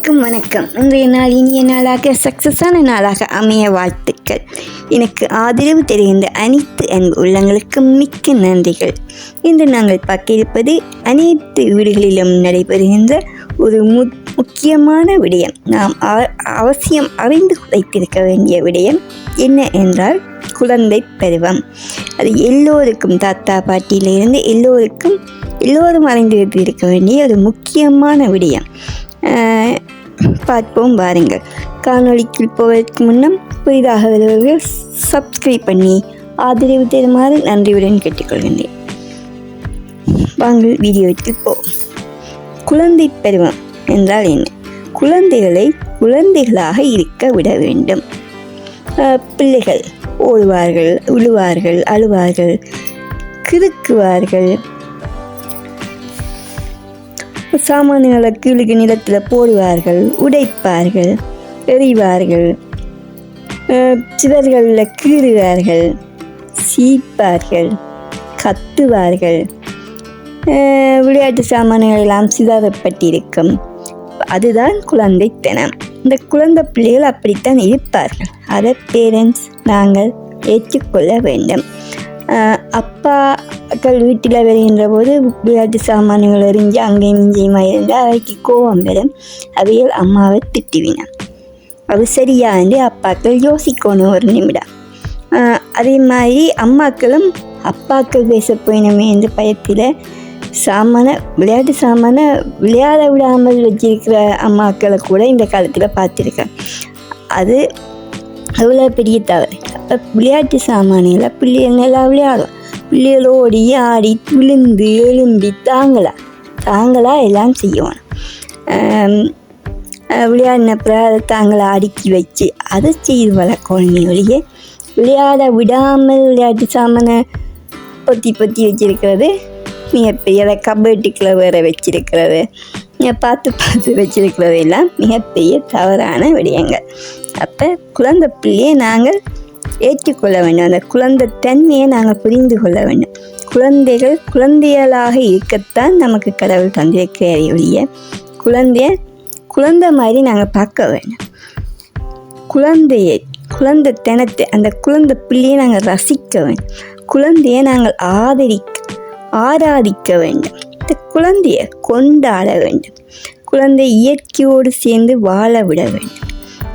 அனைவருக்கும் வணக்கம். இன்றைய நாள் இனிய நாளாக சக்ஸஸான நாளாக அமைய வாழ்த்துக்கள். எனக்கு ஆதரவு தெரிகின்ற அனைத்து அன்பு உள்ளங்களுக்கும் மிக்க நன்றிகள். இன்று நாங்கள் பார்க்க இருப்பது அனைத்து வீடுகளிலும் நடைபெறுகின்ற ஒரு மு முக்கியமான விடயம். நாம் அவசியம் அறிந்து வைத்திருக்க வேண்டிய விடயம் என்ன என்றால் குழந்தை பருவம். அது எல்லோருக்கும் தாத்தா பாட்டியிலிருந்து எல்லோருக்கும் எல்லோரும் அறிந்து வைத்திருக்க வேண்டிய ஒரு முக்கியமான விடயம். பார்ப்போம் வாருங்கள் காணொலிக்கு போவதற்கு முன்னம் புதிதாக வருபவர்கள் சப்ஸ்கிரைப் பண்ணி ஆதரவு தருமாறு நன்றியுடன் கேட்டுக்கொள்கின்றேன். வாங்கள் வீடியோவிற்கு போ குழந்தை பருவம் என்றால் என்ன? குழந்தைகளை குழந்தைகளாக இருக்க விட வேண்டும். பிள்ளைகள் ஓடுவார்கள் உழுவார்கள் அழுவார்கள் கிறுக்குவார்கள் சாமான்களை கீழுக்கு நிலத்தில் போடுவார்கள் உடைப்பார்கள் எறிவார்கள் சிதர்களில் கீறுவார்கள் சீப்பார்கள் கத்துவார்கள். விளையாட்டு சாமான்கள் எல்லாம் சிதறப்பட்டிருக்கும். அதுதான் குழந்தைத்தனம். இந்த குழந்தை பிள்ளைகள் அப்படித்தான் இருப்பார்கள். அதை பேரண்ட்ஸ் நாங்கள் ஏற்றுக்கொள்ள வேண்டும். அப்பா மக்கள் வீட்டில் வருகின்ற போது விளையாட்டு சாமான்கள் எறிஞ்சு அங்கேயும் இங்கேயுமா இருந்தால் அவைக்கு கோபம் வரும். அவையில் அம்மாவை திட்டுவினான் அது சரியா? என்று அப்பாக்கள் யோசிக்கணும் ஒரு நிமிடம். அதே மாதிரி அம்மாக்களும் அப்பாக்கள் பேச போயினமே என்ற பயத்தில் சாமான விளையாட்டு சாமான விளையாட விடாமல் வச்சிருக்கிற அம்மாக்களை கூட இந்த காலத்தில் பார்த்துருக்கேன் அது அவ்வளோ பெரிய தவறு. அப்போ விளையாட்டு சாமானில் பிள்ளைகள் நல்லா விளையாடும் பிள்ளைகளோடி ஆடி விழுந்து எழும்பி தாங்களா? தாங்களா எல்லாம் செய்யணும். ஆம், விளையாடினப்புறம் அதை தாங்களை அடுக்கி வச்சு அதை செய்து வளர்க்கணும். ஒழிய விளையாட விடாமல் விளையாட்டு சாமானை பொத்தி பொத்தி வச்சிருக்கிறது. மிகப்பெரிய அதை கபட்டுக்குள்ள வேற வச்சிருக்கிறது. பார்த்து பார்த்து வச்சிருக்கிறது எல்லாம் மிகப்பெரிய தவறான விடயங்கள். அப்போ குழந்தை பிள்ளையை நாங்கள் ஏற்றுக்கொள்ள வேண்டும் அந்த குழந்தை தன்மையை நாங்கள் புரிந்து கொள்ள வேண்டும் குழந்தைகள் குழந்தைகளாக இருக்கத்தான் நமக்கு கடவுள் தந்திருக்கிறார் ஒழிய குழந்தைய குழந்தை மாதிரி நாங்கள் பார்க்க வேண்டும் குழந்தையை குழந்தை தினத்தை அந்த குழந்தை பிள்ளையை நாங்கள் ரசிக்க வேண்டும் குழந்தையை நாங்கள் ஆதரிக்க ஆராதிக்க வேண்டும். இந்த குழந்தையை கொண்டாட வேண்டும். குழந்தை இயற்கையோடு சேர்ந்து வாழ விட வேண்டும்.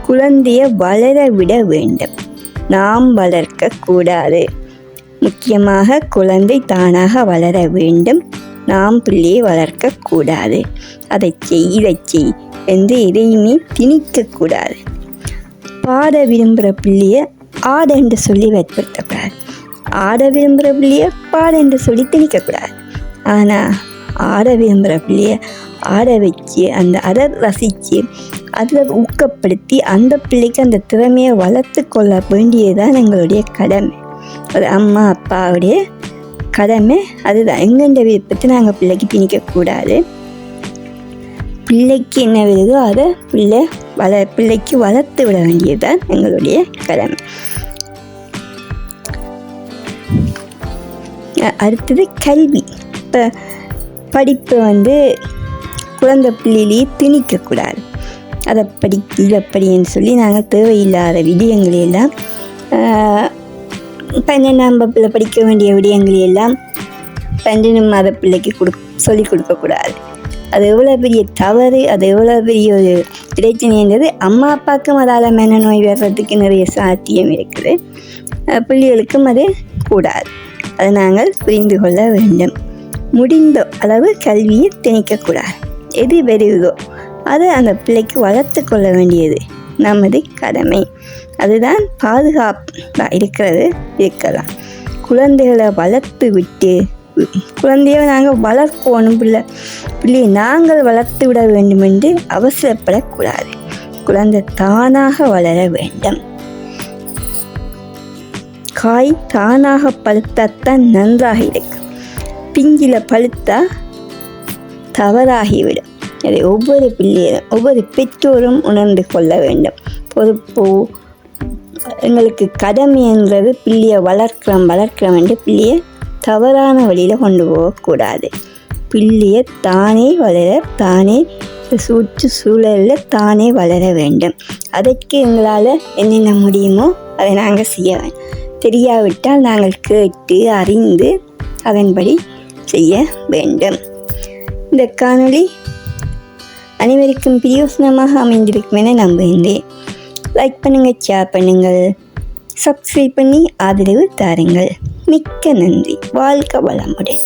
குழந்தையை வளர விட வேண்டும். நாம் வளர்க்கக்கூடாது முக்கியமாக குழந்தை தானாக வளர வேண்டும். நாம் பிள்ளையை வளர்க்கக்கூடாது அதை செய் இதை செய் என்று எதையுமே திணிக்கக்கூடாது பாட விரும்புகிற பிள்ளைய ஆட என்று சொல்லி வற்புறுத்தக்கூடாது. ஆட விரும்புகிற பிள்ளைய பாட என்று சொல்லி திணிக்கக்கூடாது. ஆனால் ஆட விரும்புகிற பிள்ளைய ஆட வச்சு அந்த அதை ரசித்து அதில் ஊக்கப்படுத்தி அந்த பிள்ளைக்கு அந்த திறமையை வளர்த்து கொள்ள வேண்டியதுதான் எங்களுடைய கடமை. ஒரு அம்மா அப்பாவுடைய கடமை. அதுதான். எங்கெண்ட விருப்பத்தை நாங்கள் பிள்ளைக்கு திணிக்கக்கூடாது பிள்ளைக்கு என்ன வருதோ அதை பிள்ளை வள பிள்ளைக்கு வளர்த்து விட வேண்டியதுதான் எங்களுடைய கடமை. அடுத்தது கல்வி. இப்போ படிப்பு வந்து குழந்தை பிள்ளையிலேயே திணிக்கக்கூடாது அதை படி இதை படின்னு சொல்லி நாங்கள் தேவையில்லாத விடயங்களையெல்லாம் பன்னெண்டாம் வகுப்பில் படிக்க வேண்டிய விடயங்களையெல்லாம் பன்னெண்டு மாத பிள்ளைக்கு கொடு சொல்லி கொடுக்கக்கூடாது. அது எவ்வளோ பெரிய தவறு அது எவ்வளோ பெரிய ஒரு பிரச்சனைன்றது அம்மா அப்பாவுக்கும் அதால் மன நோய் வர்றதுக்கு நிறைய சாத்தியம் இருக்குது. பிள்ளைகளுக்கும் அது கூடாது. அதை நாங்கள் புரிந்து கொள்ள வேண்டும். முடிந்த அளவு கல்வியை திணிக்கக்கூடாது. எது வருதோ அதை அந்த பிள்ளைக்கு வளர்த்து கொள்ள வேண்டியது. நமது கடமை. அதுதான் பாதுகாப்பாக இருக்கிறது இருக்கலாம். குழந்தைகளை வளர்த்து விட்டு குழந்தையை நாங்கள் வளர்க்கணும் பிள்ளை. பிள்ளையை நாங்கள் வளர்த்து விட வேண்டும் என்று அவசரப்படக்கூடாது. குழந்தை தானாக வளர வேண்டும். காய் தானாக பழுத்தாத்தான் நன்றாக இருக்கும். பிஞ்சில பழுத்தா தவறாகிவிடும். அதை ஒவ்வொரு பிள்ளையும் ஒவ்வொரு பெற்றோரும் உணர்ந்து கொள்ள வேண்டும். பொறுப்பு எங்களுக்கு கடமை என்றது பிள்ளையை வளர்க்கிறோம் வளர்க்கிறோம் என்று பிள்ளையை தவறான வழியில் கொண்டு போகக்கூடாது பிள்ளையை தானே வளர தானே சுற்று சூழலில் தானே வளர வேண்டும். அதற்கு எங்களால் என்னென்ன முடியுமோ அதை நாங்கள் செய்ய வேண்டும். தெரியாவிட்டால் நாங்கள் கேட்டு அறிந்து அதன்படி செய்ய வேண்டும். இந்த காணொளி அனைவருக்கும் பிரயோசனமாக அமைந்திருக்கும் என நம்புகின்றேன். லைக் பண்ணுங்கள் ஷேர் பண்ணுங்கள் சப்ஸ்கிரைப் பண்ணி ஆதரவு தாருங்கள். மிக்க நன்றி. வாழ்க வளமுடன்.